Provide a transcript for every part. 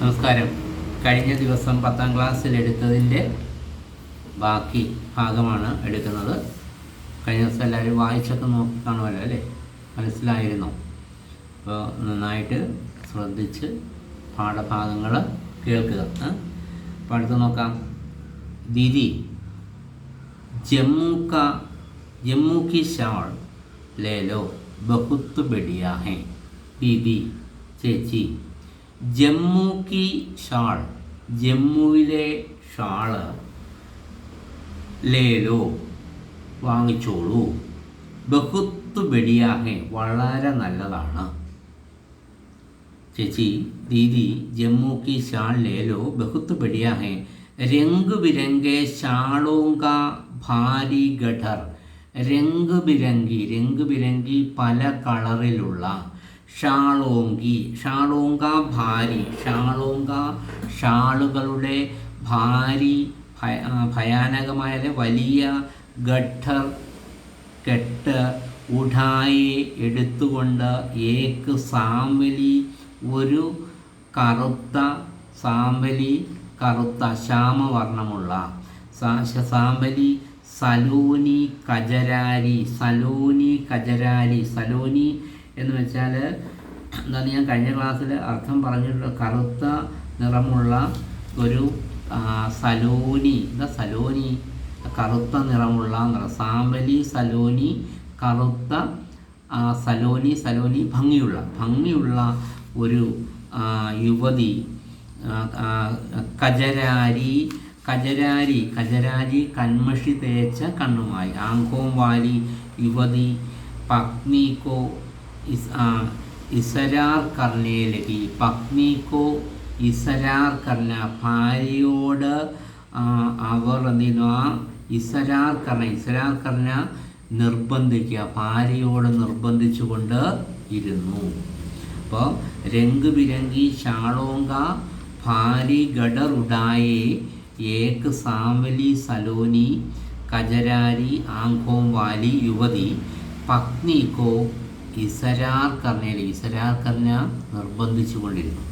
നമസ്കാരം. കഴിഞ്ഞ ദിവസം പത്താം ക്ലാസ്സിൽ എടുത്തതിന്റെ ബാക്കി ഭാഗമാണ് എടുക്കുന്നത്. കഴിഞ്ഞ ദിവസം എല്ലാവരും വായിച്ചൊക്കെ നോക്കി കാണുമല്ലോ അല്ലേ? മനസ്സിലായിരുന്നു. അപ്പോൾ നന്നായിട്ട് ശ്രദ്ധിച്ച് പാഠഭാഗങ്ങൾ കേൾക്കുക. അപ്പോൾ അടുത്ത് നോക്കാം. ദിദി ജമ്മുക്ക കാ ഷാൾ ലേലോ ബഹുത്ത് ബെഡിയാഹേ ദിദി ദീദി ചേച്ചി ജമ്മു കി ഷാൾ ജമ്മുവിലെ ഷാൾ ലേലോ വാങ്ങിച്ചോളൂ. ബഹുത്ത് ബെടിയാഹെ വളരെ നല്ലതാണ്. ചേച്ചി ദീദി ജമ്മു കി ഷാൾ ലേലോ ബഹുത്ത് ബെടിയാഹെ രംഗ് ബിരംഗെ ഷാളോങ്ക ഭാരി ഗഠർ. രംഗ് ബിരംഗി രംഗ് ബിരംഗി പല കളറിലുള്ള ഷാളോങ്കി. ഷാളോങ്ക ഭാരി. ഷാളോങ്ക ഷാളുകളുടെ ഭാരി ഭയ- ഭയാനകമായ വലിയ ഘട്ടർ കെട്ട് ഉഠായെ എടുത്തുകൊണ്ട് ഏക്ക് സാമ്പലി ഒരു കറുത്ത സാമ്പലി കറുത്ത ശ്യാമവർണമുള്ള സാമ്പലി സലോനി കജരാരി സലോനി കജരാരി സലൂനി എന്ന് വെച്ചാൽ എന്താണ് ഞാൻ കഴിഞ്ഞ ക്ലാസ്സിൽ അർത്ഥം പറഞ്ഞിട്ടുള്ള കറുത്ത നിറമുള്ള ഒരു സലോനി. എന്താ സലോനി? കറുത്ത നിറമുള്ള നിറം. സാമ്പലി സലോനി കറുത്ത സലോനി സലോനി ഭംഗിയുള്ള ഭംഗിയുള്ള ഒരു യുവതി. കജരാരി കജരാരി കജരാരി കൺമഷി തേച്ച കണ്ണുമായി. ആങ്കോം വാലി യുവതി പത്നിക്കോ ഇസരാർ കർണേ ലഗി പത്നിക്കോ ഇസരാർ കർണ ഭാര്യയോട് അവർ എന്തിനു ആ ഇസരാർ കർണ ഇസരാർ കർണ നിർബന്ധിക്കുക ഭാര്യയോട് നിർബന്ധിച്ചുകൊണ്ട് ഇരുന്നു. അപ്പോൾ രംഗ് ബിരങ്കി ഷാളോങ്ക ഭാരി ഗഡർ ഉഡായെ ഏക് സാമലി സലോനി കജരാരി ആങ്കോം വാലി യുവതി പത്നിക്കോ ഇസരാർ കർണയിൽ ഇസരാർ കർണ നിർബന്ധിച്ചുകൊണ്ടിരുന്നു.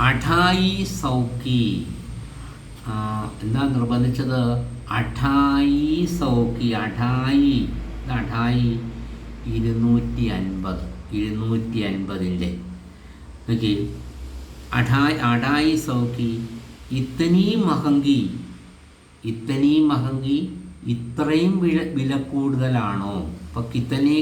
അഠായി സൗക്കി എന്താ നിർബന്ധിച്ചത്? അഠായി സൗക്കി അഠായി അഠായി ഇരുന്നൂറ്റി അൻപത് ഇരുന്നൂറ്റി അൻപതിന്റെ നോക്കി അഠായി അഠായി സൗക്കി ഇത്തനീ മഹങ്കി ഇത്തനീ മഹങ്കി ഇത്രയും വില വില കൂടുതലാണോ? ഇപ്പോൾ കിത്തനെ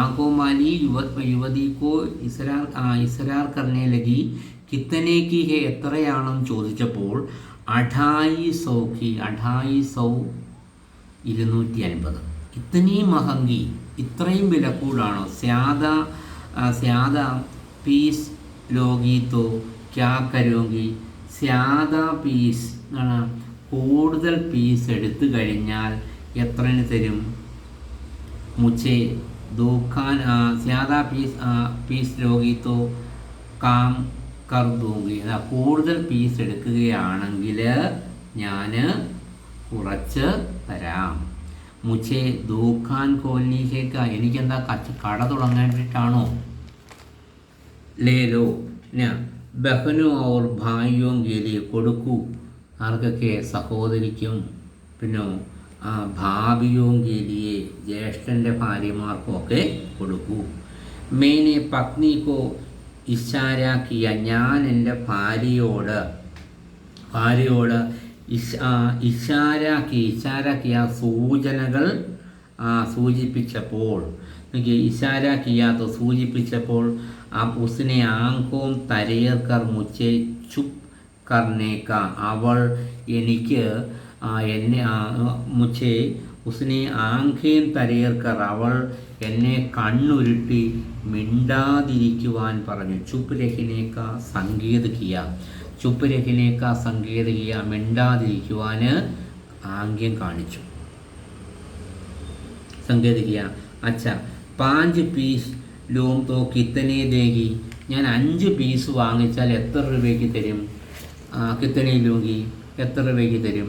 ആകോ മാലി യുവ യുവതിക്കോ ഇസരാർ ഇസരാർ കർണേ ലഗി കിത്തനേക്ക് ഹെ എത്രയാണെന്ന് ചോദിച്ചപ്പോൾ അഠായി സൗഖി അഠായി സൗ ഇരുന്നൂറ്റി അൻപത് ഇത്തനീ മഹങ്കി ഇത്രയും വില കൂടാണോ? സ്യാദ സ്യാദ പീസ് ലോകീത്തോ ക്യാ കരോങ്കി സ്യാദ പീസ് ആണ് കൂടുതൽ പീസ് എടുത്തു കഴിഞ്ഞാൽ എത്രന് തരും? മുച്ചേ ദോഖാൻ സ്യാദ പീസ് പീസ് രോഗിത്തോ കാം കർ ദൂങ്കി അതാ കൂടുതൽ പീസ് എടുക്കുകയാണെങ്കിൽ ഞാൻ കുറച്ച് തരാം. മുച്ചേ ദൂഖാൻ കോലിനിക്കേക്ക എനിക്കെന്താ കച്ച കട തുടങ്ങാൻ ലേലോ ഞാൻ ബഹനു ഓർ ഭായിയോ ഗേലി കൊടുക്കൂ. ആർക്കൊക്കെ സഹോദരിക്കും പിന്നെ ആ ഭാവിയും ഗേലിയെ ജ്യേഷ്ഠന്റെ ഭാര്യമാർക്കും ഒക്കെ കൊടുക്കൂ. മേനെ പത്നിക്കോ ഇഷാരാക്കിയ ഞാൻ എന്റെ ഭാര്യയോട് ഭാര്യയോട് ഇഷ ഇഷാരാക്കി ഇഷാരാക്കിയ സൂചനകൾ സൂചിപ്പിച്ചപ്പോൾ എനിക്ക് ഇഷാരാക്കിയാത്ത സൂചിപ്പിച്ചപ്പോൾ ആ പുസിനെ ആങ്കോം തരയർക്കർ മുച്ചേ ചുപ് കർണേക്ക അവൾ എനിക്ക് എന്നെ മുച്ചേ ഉസിനെ ആങ്കേം തരയർക്കർ അവൾ എന്നെ കണ്ണുരുട്ടി മിണ്ടാതിരിക്കുവാൻ പറഞ്ഞു. ചുപ്പ് രഹിനേക്ക സംഗീതകിയ ചുപ്പ് രഹിനേക്ക സംഗീതകിയ മിണ്ടാതിരിക്കുവാൻ ആംഗ്യം കാണിച്ചു. സംഗീതകിയ അച്ഛ പാഞ്ച് പീസ് ലോം തോ കിത്തനെ ദേഗി ഞാൻ അഞ്ച് പീസ് വാങ്ങിച്ചാൽ എത്ര രൂപയ്ക്ക് തരും? കിത്തനെ ലോകി എത്ര രൂപയ്ക്ക് തരും?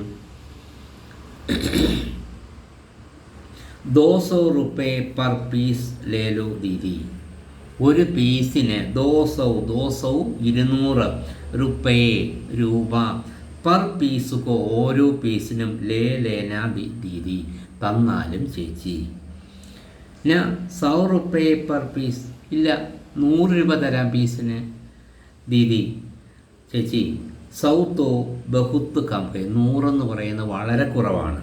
ദോസോ റുപ്പേ പെർ പീസ് ലേലോ ദീദി. ഒരു പീസിന് ദോസൗ ദോസൗ ഇരുന്നൂറ് റുപ്പേ രൂപ. പെർ പീസുക്കോ ഓരോ പീസിനും ലേ ലേന ദീദി. തന്നാലും ചേച്ചി. ഞാൻ സൗ റുപ്പേ പെർ പീസ്. ഇല്ല നൂറ് രൂപ തരാം പീസിന്. ദീദി ചേച്ചി സൗത്തോ ബഹുത്ത് കംഹെ നൂറെന്ന് പറയുന്നത് വളരെ കുറവാണ്.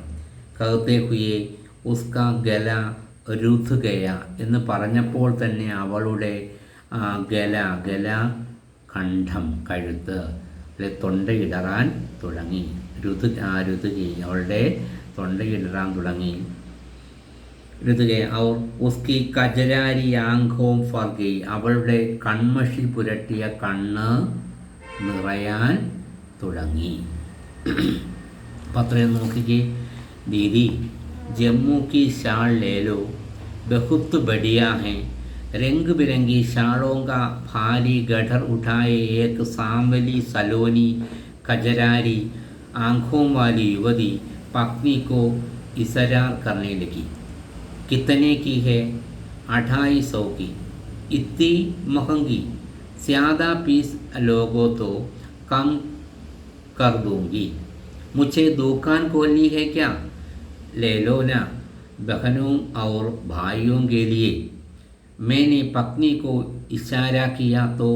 കഹത്തെ ഹുയെ ഉസ്ക ഗല രുധുഗയ എന്ന് പറഞ്ഞപ്പോൾ തന്നെ അവളുടെ ഗല ഗല കണ്ഠം കഴുത്ത് അല്ലെ തൊണ്ടയിടറാൻ തുടങ്ങി. രുതു രുതുകി അവളുടെ തൊണ്ടയിടറാൻ തുടങ്ങി. രുതുകെ അവർ ഉസ്കി കജരാരി ആങ്കോം ഫർഗി അവളുടെ കൺമഷി പുരട്ടിയ കണ്ണ് നിറയാൻ തുടങ്ങി പത്രം നോക്കിക്കേ ദീദി ജമ്മു की शाल ले लो बहुत बढ़िया है रंग बिरंगी शालों का भारी गढ़र उठाए एक सांवली सलोनी कजरारी आंखों वाली युवती पत्नी को इसरार करने लगी कितने की है अढ़ाई सौ की इतनी महंगी ज़्यादा पीस लोगों तो कम कर दूँगी मुझे दुकान खोलनी है क्या ले लो ना बहनों और भाइयों के लिए मैंने पत्नी को इशारा किया तो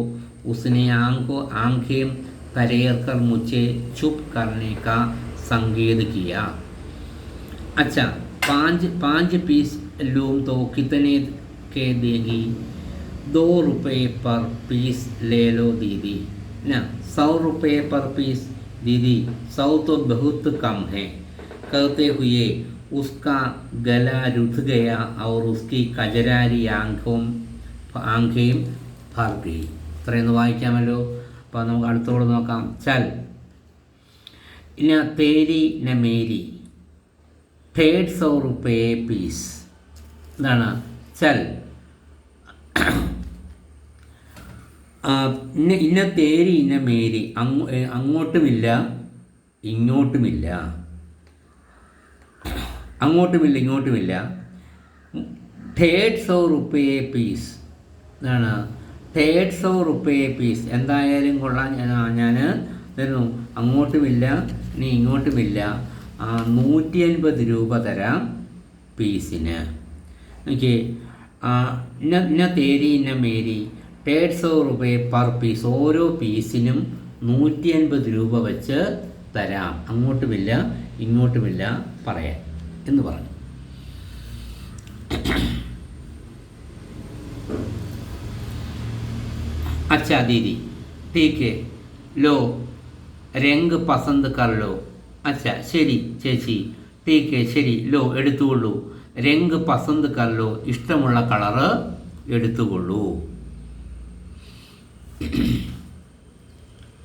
उसने आँखों आँखें तरेर कर मुझे चुप करने का संकेत किया अच्छा पाँच पाँच पीस लूम तो कितने के देगी दो रुपए पर पीस ले लो दीदी ना सौ रुपए पर पीस दीदी सौ तो बहुत कम है कहते हुए उसका गला रुठ गया और उसकी कजरारी आंखों ആങ്കയും ഭർ ഗയി ഇത്രയൊന്ന് വായിക്കാമല്ലോ അപ്പോൾ നമുക്ക് അടുത്തോട് നോക്കാം ചൽ ഇന തേരി ന മേരി ഡേഡ് സൗ റുപ്പയെ പീസ് എന്താണ് ചൽ ആ, ഇന്ന ഇന്ന തേരി ഇന്ന മേരി. അങ്ങോ അങ്ങോട്ടുമില്ല ഇങ്ങോട്ടുമില്ല. അങ്ങോട്ടുമില്ല ഇങ്ങോട്ടുമില്ല. ഡേഡ് സൗ റുപ്പയെ പീസ്. എന്താണ് ഡേഡ് സൗ റുപ്പയെ പീസ്. എന്തായാലും കൊള്ളാം. ഞാൻ ഞാൻ തരുന്നു. അങ്ങോട്ടുമില്ല ഇനി ഇങ്ങോട്ടുമില്ല. നൂറ്റി അൻപത് രൂപ തരാം പീസിന്. എനിക്ക് ഇന്ന തേരി ഇന്ന മേരി. ഡേഡ് സൗ റുപ്പയെ പെർ പീസ് ഓരോ പീസിനും നൂറ്റി അൻപത് രൂപ വെച്ച് തരാം അങ്ങോട്ടുമില്ല ഇങ്ങോട്ടുമില്ല പറയാൻ എന്ന് പറഞ്ഞു अच्छा दीदी ठीक है लो രംഗ് പസന്ത് കർ ലോ അച്ഛ ശരി ചേച്ചി ടീക്ക് ശരി ലോ എടുത്തുകൊള്ളൂ രംഗ് പസന്ത് കർ ലോ ഇഷ്ടമുള്ള കളറ് എടുത്തുകൊള്ളൂ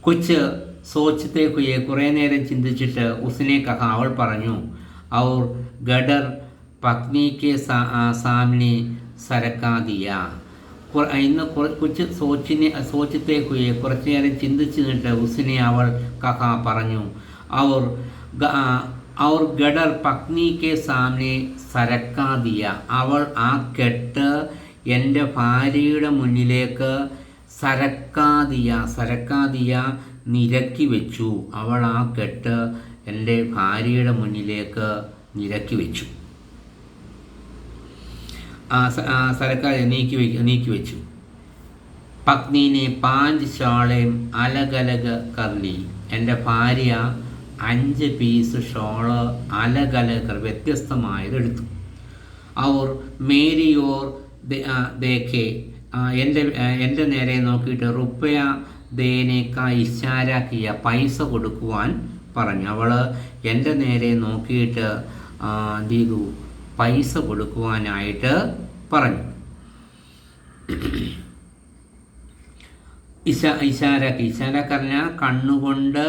കൊച്ച് സോച്ചത്തെ ഹുയെ കുറേ നേരം ചിന്തിച്ചിട്ട് ഉസിനെ കഹ അവൾ പറഞ്ഞു അവർ ഗഡർ പത്നിക്ക് സാമിനെ സരക്കാതിയ. ഇന്ന് കൊച്ച് സോച്ചിനെ സോച്ചത്തെ ഹുയെ കുറച്ചു നേരം ചിന്തിച്ചു നിന്നിട്ട് ഉസിനെ അവൾ കഹ പറഞ്ഞു അവർ അവർ ഗഡർ പത്നിക്ക് സാമിനെ സരക്കാതിയ. അവൾ ആ കെട്ട് എന്റെ ഭാര്യയുടെ മുന്നിലേക്ക് സരക്കാതിയ സരക്കാതിയ നിരക്കി വെച്ചു. അവൾ ആ കെട്ട് എന്റെ ഭാര്യയുടെ മുന്നിലേക്ക് നിരക്കി വെച്ചു. ആ സരക്കാതിയ നീക്കി വെ നീക്കി വെച്ചു. പത്നീനെ പാഞ്ച് ഷോളയും അലകലക കർലി. എന്റെ ഭാര്യ അഞ്ച് പീസ് ഷോൾ അലകലക വ്യത്യസ്തമായത് എടുത്തു. അവർ മേരിയോർ ദേഖെ എന്റെ എന്റെ നേരെ നോക്കിയിട്ട് റുപ്പയ ദേനേക്ക ഇശാരാക്കിയ പൈസ കൊടുക്കുവാൻ പറഞ്ഞു. അവൾ എന്റെ നേരെ നോക്കിയിട്ട് ദീപു പൈസ കൊടുക്കുവാനായിട്ട് പറഞ്ഞു. ഇശ ഇശാരാക്കി. ഇശാരാക്ക് പറഞ്ഞാൽ കണ്ണുകൊണ്ട്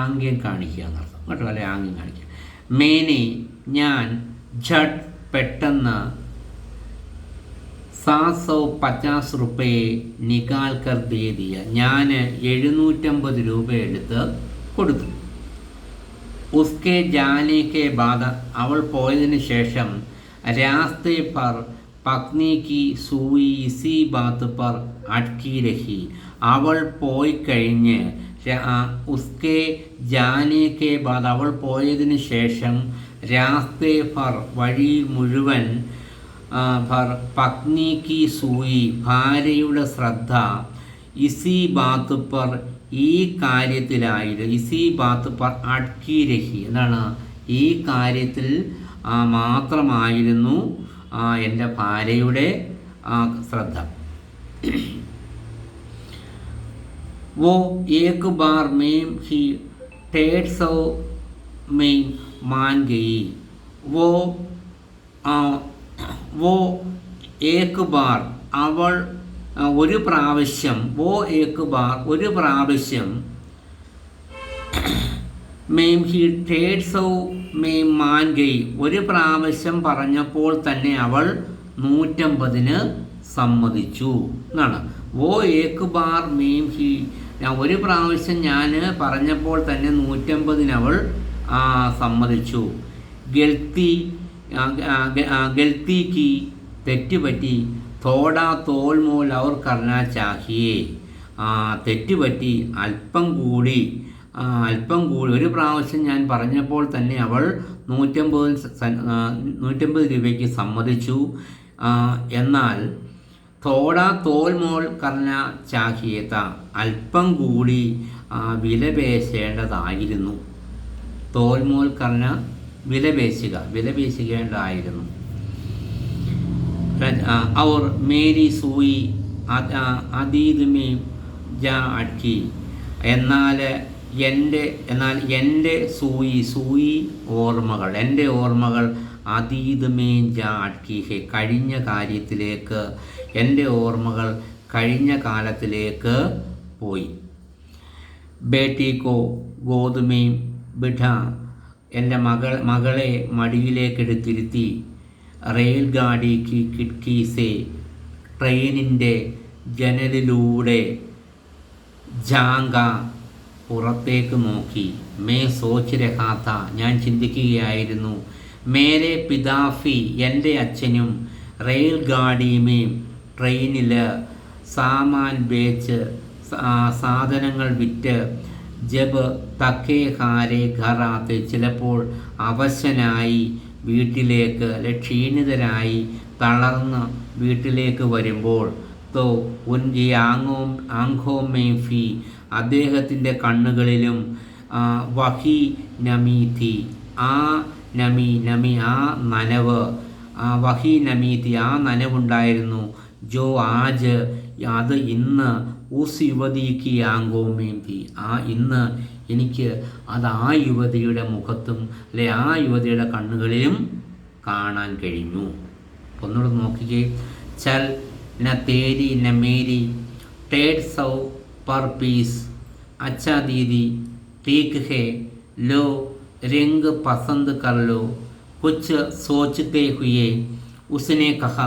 ആംഗ്യം കാണിക്കുക എന്നർത്ഥം. കേട്ടോ? അല്ലെ? ആംഗ്യം കാണിക്കുക. മേനെ ഞാൻ ഝട്ട് പെട്ടെന്ന് സൗ പച്ചാസ് റുപ്പയെ നിഗാൽക്കർ ദേദിയ ഞാൻ എഴുന്നൂറ്റമ്പത് രൂപ എടുത്ത് കൊടുത്തു. ഉസ്കെ ജാനേക്കെ ബാധ. അവൾ പോയതിന് ശേഷം രാസ്തേ പർ പത്നി കി സൂയി ഇസി ബാത്ത് പർ അട്ക്കി രഹി. അവൾ പോയി കഴിഞ്ഞ് ഉസ്കെ ജാനേക്കെ ബാദ് അവൾ പോയതിന് ശേഷം രാസ്തേ ഫർ വഴി മുഴുവൻ പത്നി की സൂയി ഭാര്യയുടെ ശ്രദ്ധ ഇസി ബാത്ത് പർ ഈ കാര്യത്തിലായിരുന്നു ഇസി ബാത്ത് പർ അട്ക്കി രഹി എന്താണ് ഈ കാര്യത്തിൽ ആ, മാത്രമായിരുന്നു ആ, എൻ്റെ ഭാര്യയുടെ ആ, ശ്രദ്ധ वो एक बार में ही डेढ़ सौ में मान गई वो ആ, വോ ഏക്ക് ബാർ അവൾ ഒരു പ്രാവശ്യം വോ ഏക്ക് ബാർ ഒരു പ്രാവശ്യം മെയിം ഹി ടേഡ്സൗ മെയിം മാൻ ഗെയ് ഒരു പ്രാവശ്യം പറഞ്ഞപ്പോൾ തന്നെ അവൾ നൂറ്റമ്പതിന് സമ്മതിച്ചു. എന്നാണ്. വോ ഏക്ക് ബാർ മെയിം ഹി ഒരു പ്രാവശ്യം ഞാൻ പറഞ്ഞപ്പോൾ തന്നെ നൂറ്റമ്പതിനവൾ സമ്മതിച്ചു. ഗൽത്തി ഗൽത്തിക്ക് തെറ്റുപറ്റി തോടാ തോൽമോൽ അവർ കർണാ ചാഹിയെ. തെറ്റുപറ്റി അല്പം കൂടി അല്പം കൂടി. ഒരു പ്രാവശ്യം ഞാൻ പറഞ്ഞപ്പോൾ തന്നെ അവൾ നൂറ്റമ്പത് നൂറ്റമ്പത് രൂപയ്ക്ക് സമ്മതിച്ചു. എന്നാൽ തോട തോൽമോൾ കർണ ചാഹിയത അല്പം കൂടി വിലപേശേണ്ടതായിരുന്നു തോൽമോൽ കർണ വിലപേശുക വിലപേശിക്കേണ്ടതായിരുന്നു അവർ മേരി സൂയി അതീതുമേ ജാ അട്ക്കി എന്നാൽ എന്റെ എന്നാൽ എന്റെ സൂയി സൂയി ഓർമ്മകൾ എന്റെ ഓർമ്മകൾ അതീത് മേ ജാ അട്ക്കി ഹെ. കഴിഞ്ഞ കാര്യത്തിലേക്ക് എന്റെ ഓർമ്മകൾ കഴിഞ്ഞ കാലത്തിലേക്ക് പോയി. ബേട്ടിക്കോ ഗോതുമയും ബിഠ എന്റെ മകൾ മകളെ മടിയിലേക്കെടുത്തിരുത്തി റെയിൽ ഗാഡിക്ക് കിഡ്കീസെ ട്രെയിനിന്റെ ജനലിലൂടെ ജാങ്ക പുറത്തേക്ക് നോക്കി. മേ സോച്ച് രഹാത്ത ഞാൻ ചിന്തിക്കുകയായിരുന്നു. മേരെ പിതാഫി എന്റെ അച്ഛനും റെയിൽ ഗാഡിയുമേയും ട്രെയിനിൽ സാമാൻ ബേച്ച് സാധനങ്ങൾ വിറ്റ് ജബ് തക്കേ ഹാരെ ഖറാത്ത് ചിലപ്പോൾ അവശനായി വീട്ടിലേക്ക് അല്ലെ ക്ഷീണിതരായി തളർന്ന് വീട്ടിലേക്ക് വരുമ്പോൾ തോ ഉൻജി ആങ്ങോ ആങ്കോ മേഫി അദ്ദേഹത്തിന്റെ കണ്ണുകളിലും വഹി നമീതി ആ നമി നമി ആ നനവ് വഹി നമീതി ആ നനവുണ്ടായിരുന്നു. ജോ ആജ് അത് ഇന്ന് ഊസ് യുവതിക്ക് യാങ്കോമേം തീ ആ ഇന്ന് എനിക്ക് അത് ആ യുവതിയുടെ മുഖത്തും അല്ലെ ആ യുവതിയുടെ കണ്ണുകളിലും കാണാൻ കഴിഞ്ഞു. ഒന്നുകൂടെ നോക്കിക്കേ. ചൽ ന തേരി ന മേരി ടേഡ് സൗ പർ പീസ് അച്ഛാ ദീദി ടീക്ക് ഹേ ലോ രംഗ് പസന്ത് കർ ലോ കുച്ച് തേ ഹുയേ ഉസിനെ കഹ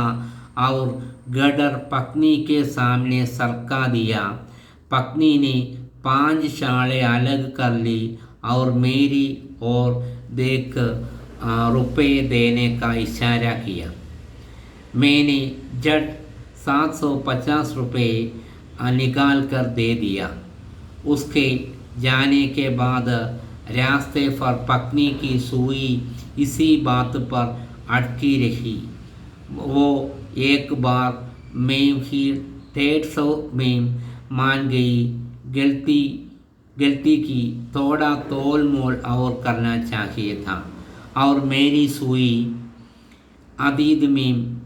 ഔർ गडर पत्नी के सामने सरका दिया। पत्नी ने पाँच शालें अलग कर ली और मेरी और देख आ, रुपए देने का इशारा किया। मैंने जट सात सौ पचास रुपये निकाल कर दे दिया। उसके जाने के बाद रास्ते पर पत्नी की सुई इसी बात पर अटकी रही। वो एक बार में ही डेढ़ सौ में मान गई। गलती गलती की थोड़ा तोल मोल और करना चाहिए था। और मेरी सुई अदीद में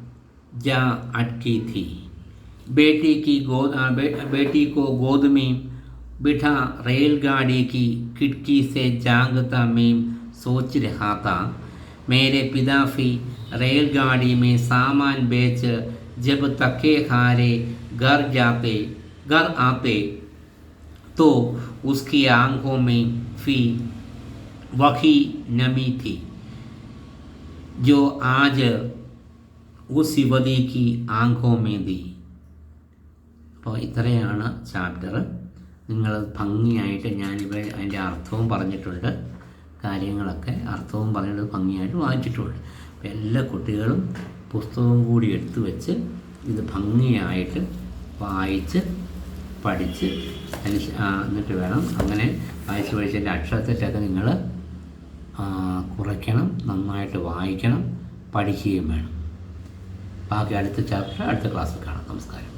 जा अटकी थी। बेटी की गोद बे, बेटी को गोद में बिठा रेलगाड़ी की खिड़की से जांगता मैं सोच रहा था मेरे पिता भी रेलगाड़ी में सामान बेच जब तके हारे घर जाते घर आते तो उसकी आंखों में भी वही नमी थी जो आज उस युवती की आंखों में दी അപ്പോൾ ഇത്രയാണ് ചാപ്റ്റർ നിങ്ങൾ ഭംഗിയായിട്ട് ഞാനിവിടെ അതിൻ്റെ അർത്ഥവും പറഞ്ഞിട്ടുണ്ട് കാര്യങ്ങളൊക്കെ അർത്ഥവും പറയുന്നത് ഭംഗിയായിട്ട് വായിച്ചിട്ടുണ്ട് അപ്പോൾ എല്ലാ കുട്ടികളും പുസ്തകവും കൂടി എടുത്തു വെച്ച് ഇത് ഭംഗിയായിട്ട് വായിച്ച് പഠിച്ച് എന്നിട്ട് വേണം അങ്ങനെ വായിച്ച് പഠിച്ചതിന്റെ അക്ഷരത്തെറ്റൊക്കെ നിങ്ങൾ കുറയ്ക്കണം നന്നായിട്ട് വായിക്കണം പഠിക്കുകയും വേണം. ബാക്കി അടുത്ത ചാപ്റ്റർ അടുത്ത ക്ലാസ്സിൽ കാണാം. നമസ്കാരം.